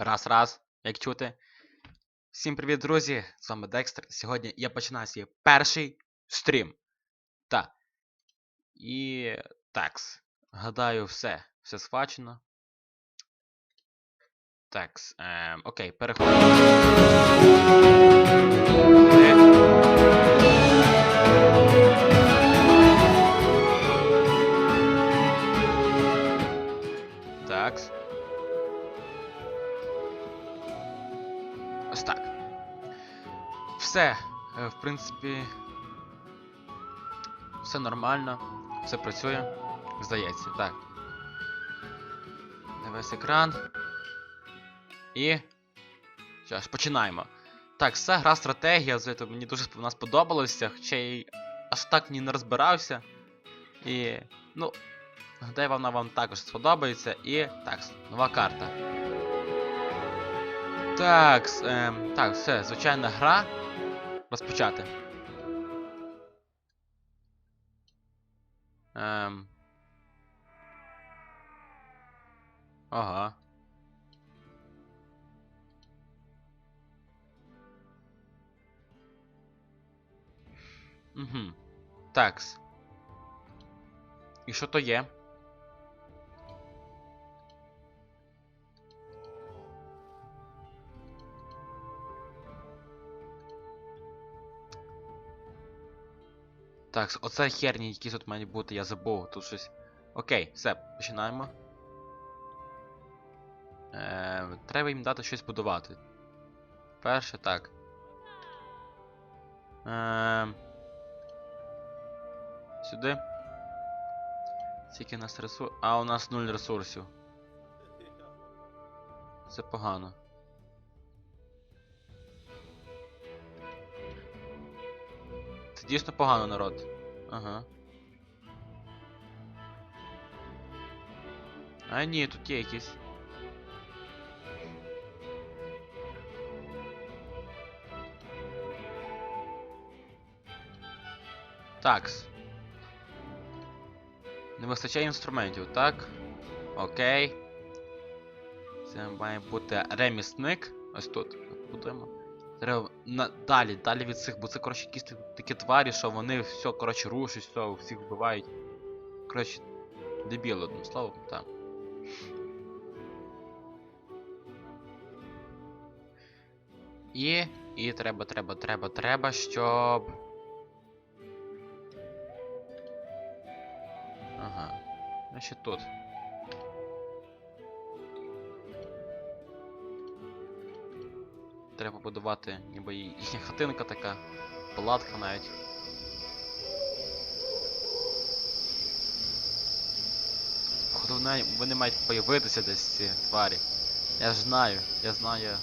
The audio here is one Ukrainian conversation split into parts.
Раз, раз, як чути. Всім привіт, друзі! З вами Декстер. Сьогодні я починаю свій перший стрім. Та. І. Такс. Гадаю, все. Все схвачено. Такс. Ем, окей, переходимо. Все, е, в принципі. Все нормально, все працює. Здається, так. Весь екран. І. Ж, починаємо. Так, все, гра стратегія, звідти мені дуже вона сподобалася, хоча й аж так ні не розбирався. І. Ну. Гадаю, вона вам також сподобається. І. Так, нова карта. Так, ем, так, все, звичайна гра. Розпочати. Ем. Ага. Угу. Такс. І що то є? Так, оце херні, які тут мають бути, я забув. Тут щось. Окей, все, починаємо. Е, треба їм дати щось будувати. Перше, так. Е, сюди. Скільки у нас ресурсів. А, у нас нуль ресурсів. Це погано. Це дійсно погано, народ. Ага. А ні, тут є якісь. Такс. Не вистачає інструментів, так? Окей. Це має бути ремісник. Ось тут. Будемо. Треба на... далі, далі від цих, бо це, коротше, якісь такі- тварі, що вони все, коротше, рушать, все, всіх вбивають. Коротше, дебіл, одним словом, так. І. І треба, треба, треба, треба, щоб. Ага. Значить тут. Треба побудувати ніби їхня хатинка така, палатка навіть. Походу вони мають появитися десь ці тварі. Я ж знаю, я знаю.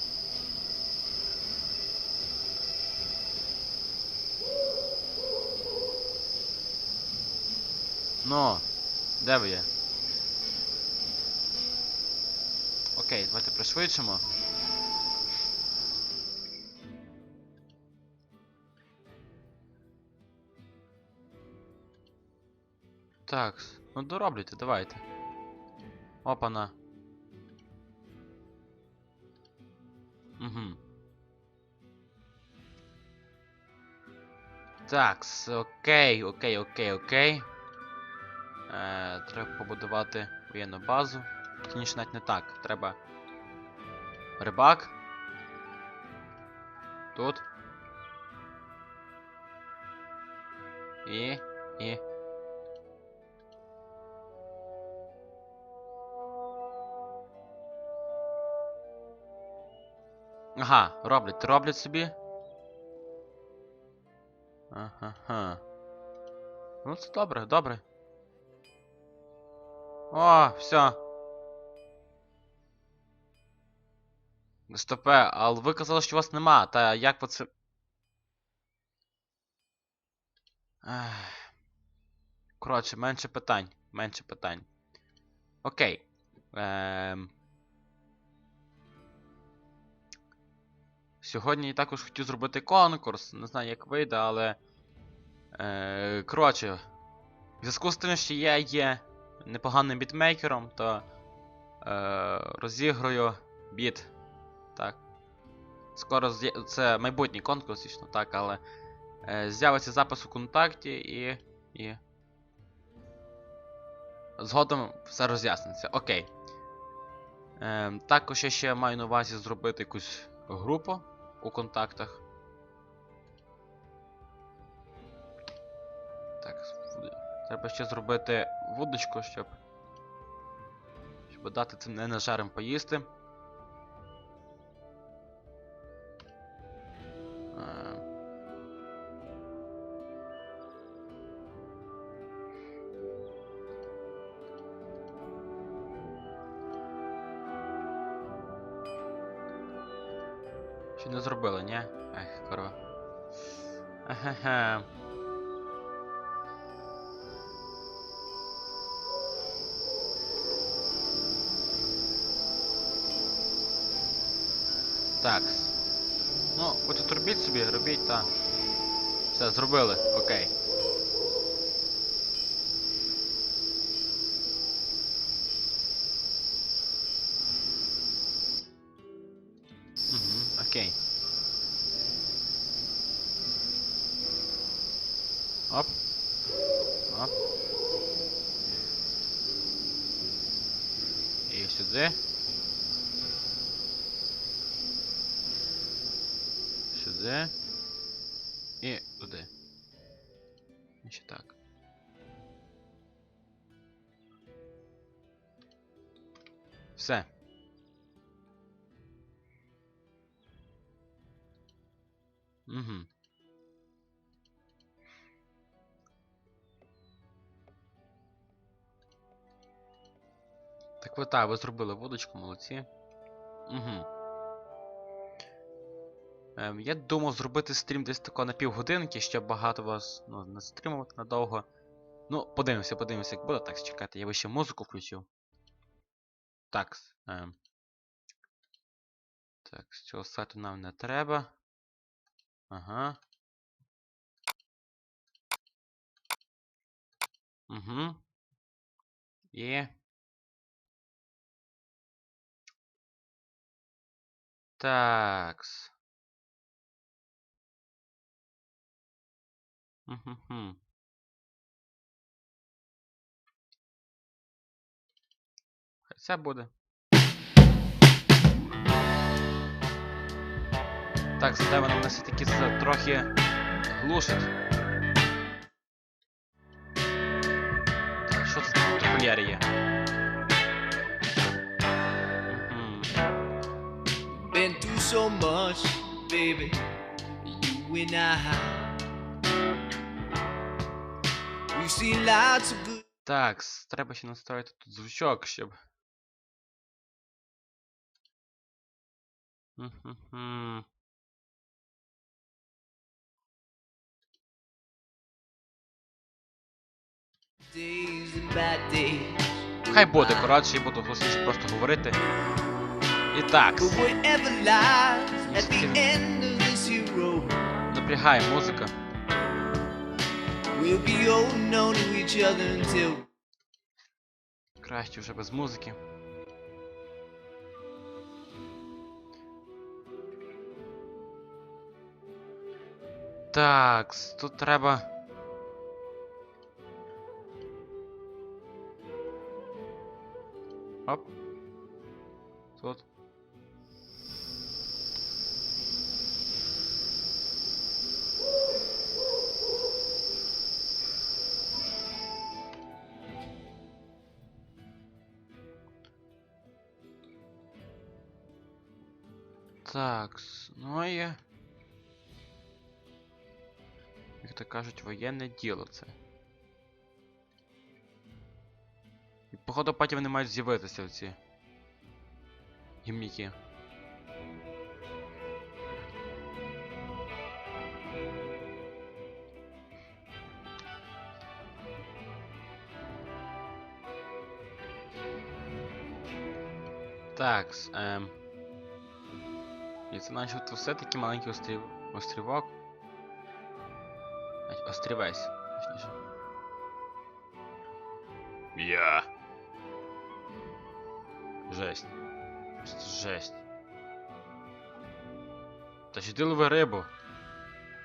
Ну, де ви є? Окей, давайте пришвидшимо. Так, ну дороблюйте, давайте. Опана. Угу. Такс, окей, окей, окей, окей. Е, треба побудувати воєнну базу. Точніше, навіть не так. Треба. Рибак. Тут. І. І. Ага, роблять, роблять собі. Ага. Ну це добре, добре. О, все. Стопе, але ви казали, що вас нема, та як ви це. Коротше, менше питань. Менше питань. Окей. Ем... Сьогодні я також хотів зробити конкурс. Не знаю, як вийде, але. Е, коротше, в зв'язку з тим, що я є непоганим бітмейкером, то е, розіграю біт Так. Скоро це майбутній конкурс, звісно, так, але е, з'явиться запис у контакті і. і. Згодом все роз'ясниться. Окей. Е, також я ще маю на увазі зробити якусь групу у контактах. Так, треба ще зробити вудочку, щоб. Щоб дати цим ненажерам поїсти. Все, зробили, окей. Угу, окей. Оп. Оп. І сюди. Сюди. І туди. Ще так. Все. Угу. Так ви так, ви зробили водочку, молодці. Угу. Ем, я думав зробити стрім десь тако на півгодинки, щоб багато вас ну, не стримувати надовго. Ну, подивимося, подивимося, як буде. Так, чекайте, я ще музику включив. Так. Ем. Так, з цього сайту нам не треба. Ага. Угу. І. Такс. Мгм. Хай це буде. Так, зате вона мене все-таки це трохи глушить. Так, що це тут є? Been through so much, baby. You and I. Так, треба ще настроїти тут звучок, щоб. Хай буде, коротше, я буду голосніше просто говорити. І так, But whatever we'll be holding on to each other until Краще вже без музики. Так, тут треба. Оп. Тут. Так, ну і... Як то кажуть, воєнне діло це. І походу потім вони мають з'явитися в ці гімніки. Так, ем. І це наче тут все таки маленький острів... острівок. Навіть Острівець, точніше. Я. Жесть. Просто жесть. Та ж іди лови рибу.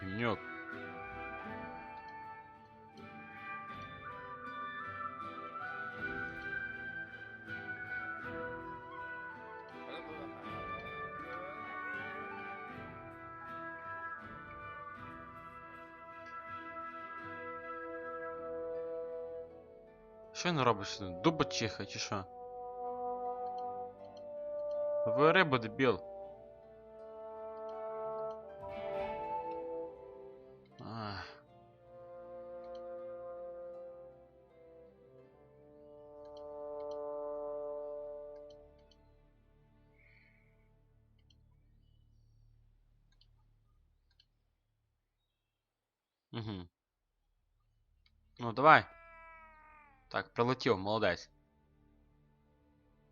Гімнюк. Що він робиш? Дуба чиха чи що? Ви рибу, дебіл. Так, прилетів, молодець.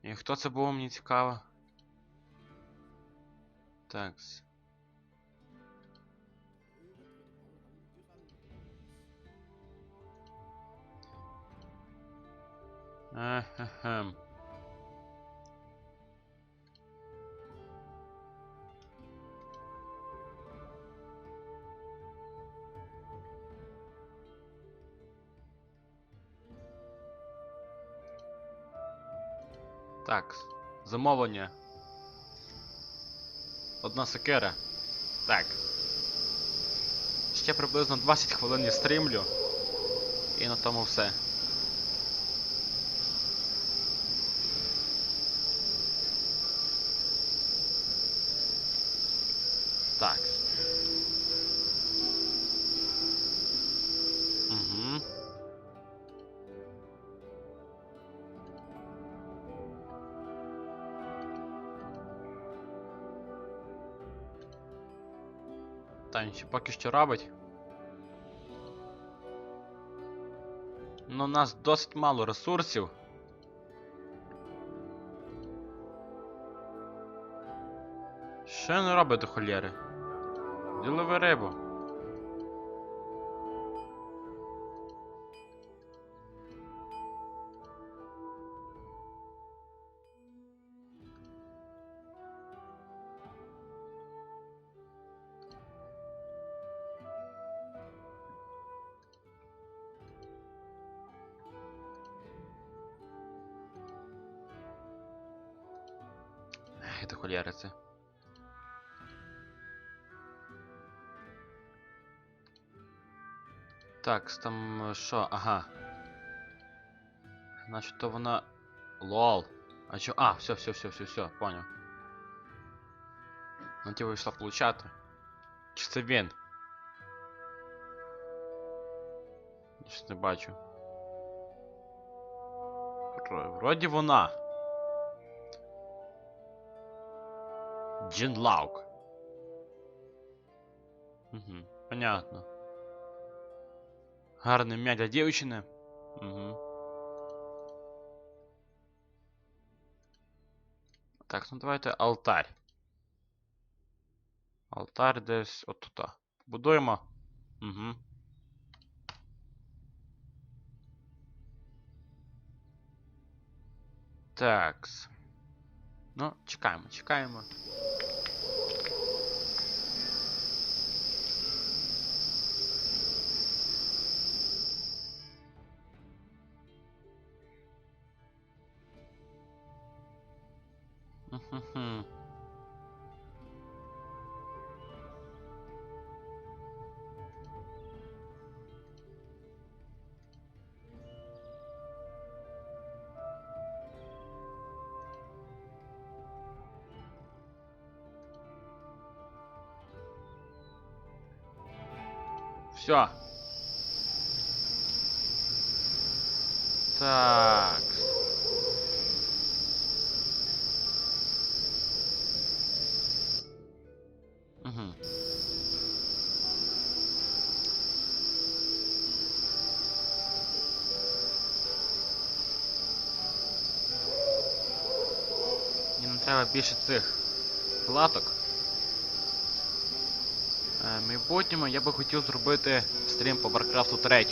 І хто це був, мені цікаво. Так. Ехем. Так, замовлення. Одна секера. Так. Ще приблизно 20 хвилин я стрімлю. І на тому все. Так. Та він ще поки що робить. Ну, у нас досить мало ресурсів. Що не робить до холєри? Ділове рибу. Ех, до холєри це. Так, с там е, що? Ага. Значить, то вона. Лол. А чо? А, все, все, все, все, все, понял. На ті вийшла получати. Чи це він? Я щось не бачу. Вро- Вроді вона. Джин Лаук. Угу, понятно. Гарне ім'я для дівчини. Угу. Так, ну давайте алтарь. Алтарь десь отут. Будуємо. Угу. Такс. Ну, чекаємо, чекаємо. Мгм. Все. Так. Угу. Мені нам треба більше цих платок. Е, майбутньому я би хотів зробити стрім по Варкрафту 3,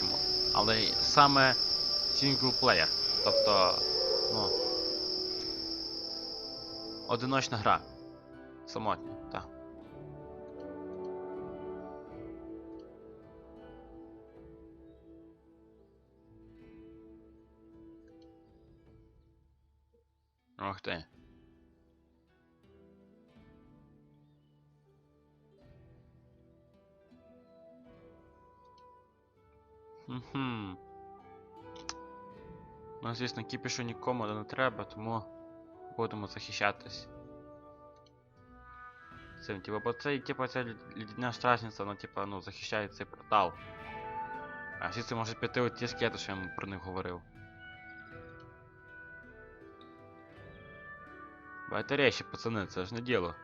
але саме синглплеєр, Тобто, ну. Одиночна гра. Самотня, так. Ох ти. Угу. Ну, звісно, кіпішу нікому не треба, тому будемо захищатись. Цим, типа, бо це, типа, ця лід- лідяна стражниця, вона, типа, ну, захищає цей портал. А всі це можуть піти от ті скети, що я йому про них говорив. Давайте речі, пацани, це ж не діло.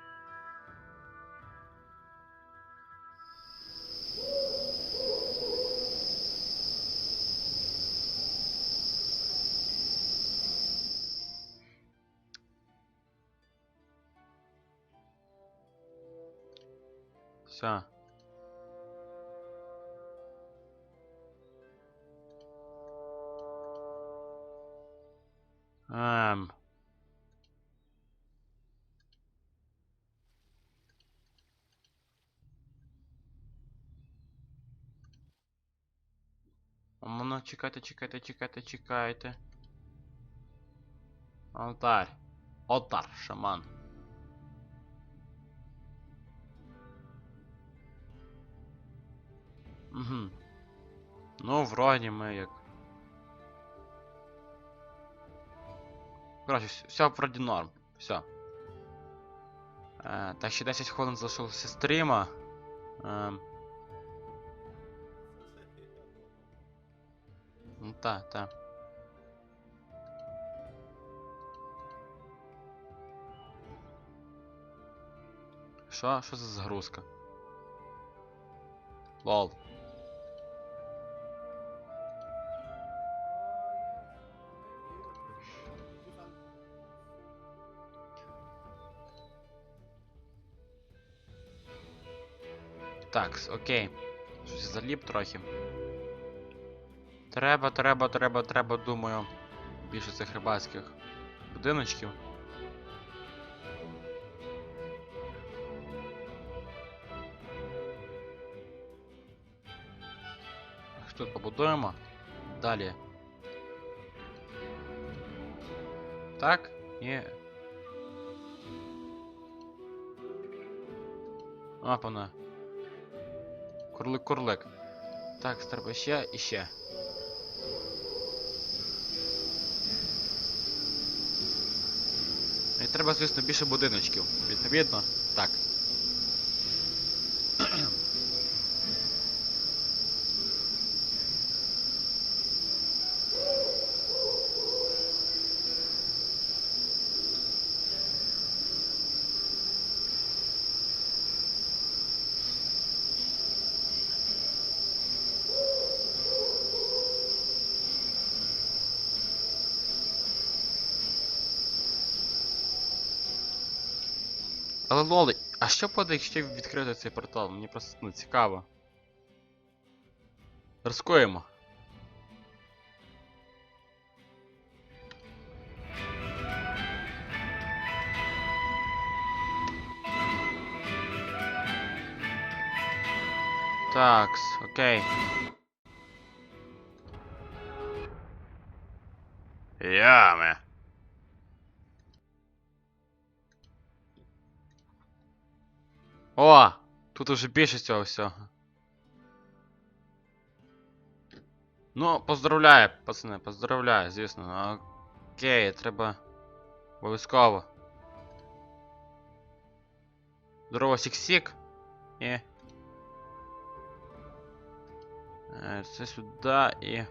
чекайте, чекайте, чекайте, чекайте. Алтарь. Отар, шаман. Угу. Ну, вроді ми як. Коротше, вс- все вроді норм. Все. Е, так, ще 10 хвилин залишилося стріма. Ем. Ну та, та. Що? Що за загрузка? Лол. Так, окей. Заліп трохи. Треба, треба, треба, треба, думаю. Більше цих рибацьких будиночків. Тут побудуємо. Далі. Так? Ні. Апана. Курлик, курлик. Так, треба ще і ще. І треба, звісно, більше будиночків. Відповідно, так. Але лоли, а що буде, якщо відкрити цей портал? Мені просто ну, цікаво. Рискуємо. Такс, окей. Яме. О! Тут уже більше цього всього. Ну, поздравляю, пацани, поздравляю, звісно. Окей, треба. Обов'язково. Здорово, сік-сік. І. Е, Це сюди і.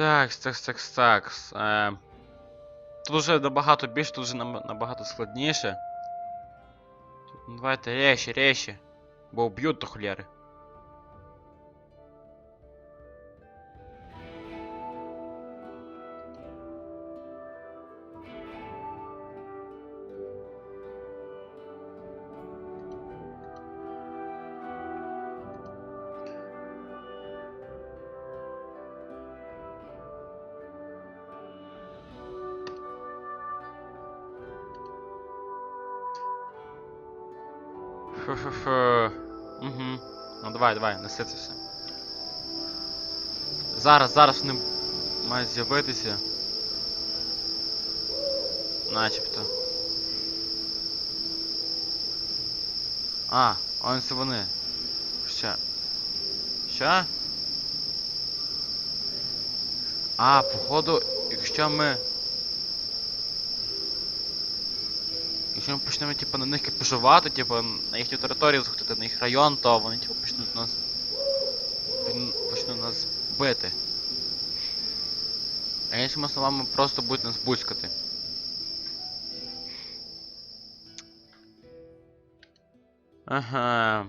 Так, так, так, так. Е, тут вже набагато більше, тут вже набагато складніше. Тут, давайте речі, речі. Бо вб'ють до холєри. Давай, це все. Зараз, зараз вони мають з'явитися. Начебто. А, ось це вони. Що? Що? А, походу, якщо ми. Якщо ми почнемо типу, на них кипішувати, типу, на їхню територію заходити, на їх район, то вони типу, почнуть нас. Пон- почнуть нас бити. А іншими словами, просто будуть нас буцькати. Ага.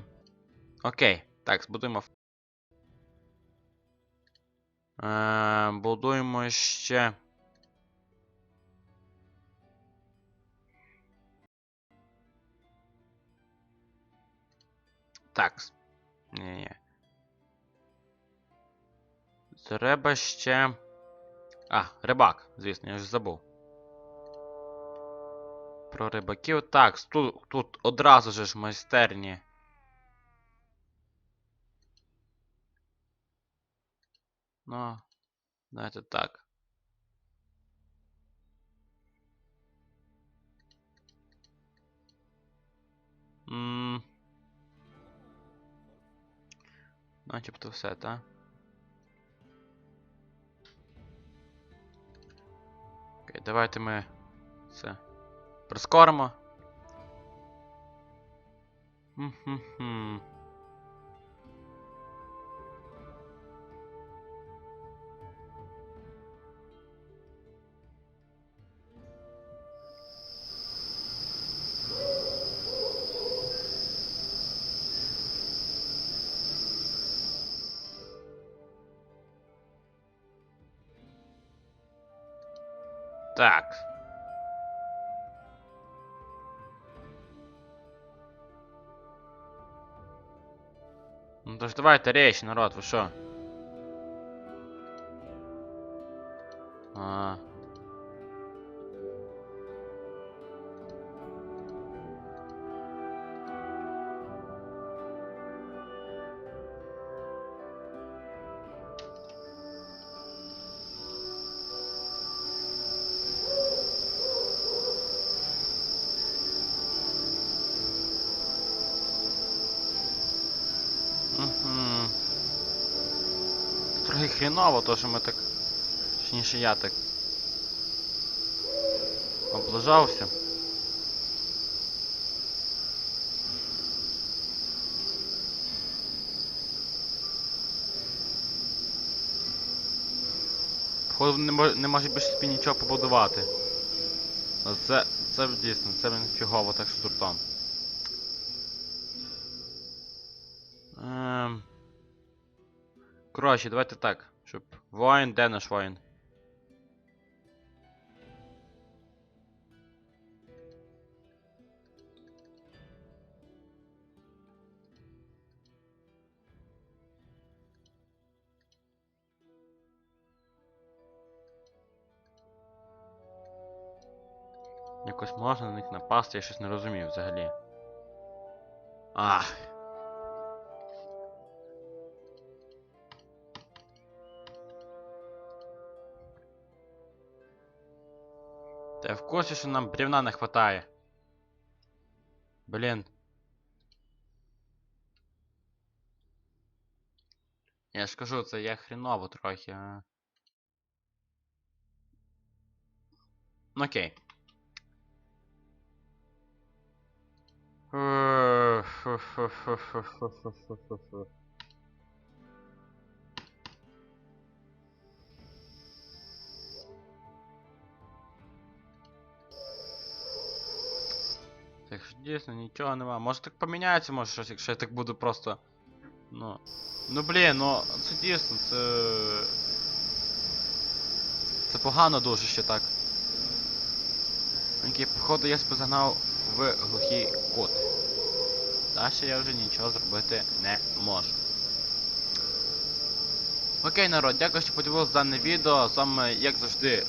Окей. Так, збудуємо. Е, будуємо ще. Так. Ні-ні. Треба ще. А, рибак, звісно, я ж забув. Про рибаків. Так, тут, тут одразу же ж майстерні. Ну, знаєте так. М. Начебто все, так? Окей, давайте ми це прискоримо. Хм-хм-хм. Так. Ну то ж давайте речь, народ, ви що? Хріново, то що ми так. Точніше я так. Облажався. Походу не, мож, не може більше собі нічого побудувати. Це, це дійсно, це він фігово так з дуртом. Коротше, давайте так, щоб. Воїн, де наш воїн? Якось можна на них напасти, я щось не розумію взагалі. Ах. Та я в курсі, що нам брівна не хватає. Блін. Я ж кажу, це я хріново трохи. А... Ну, Окей. Так що дійсно нічого нема. Може так поміняється, може щось, якщо я так буду просто. Ну. Ну блін, ну це дійсно, це. Це погано дуже ще так. Окей, походу я себе в глухий кут. Далі я вже нічого зробити не можу. Окей, народ, дякую, що подивилися дане відео. З вами, як завжди,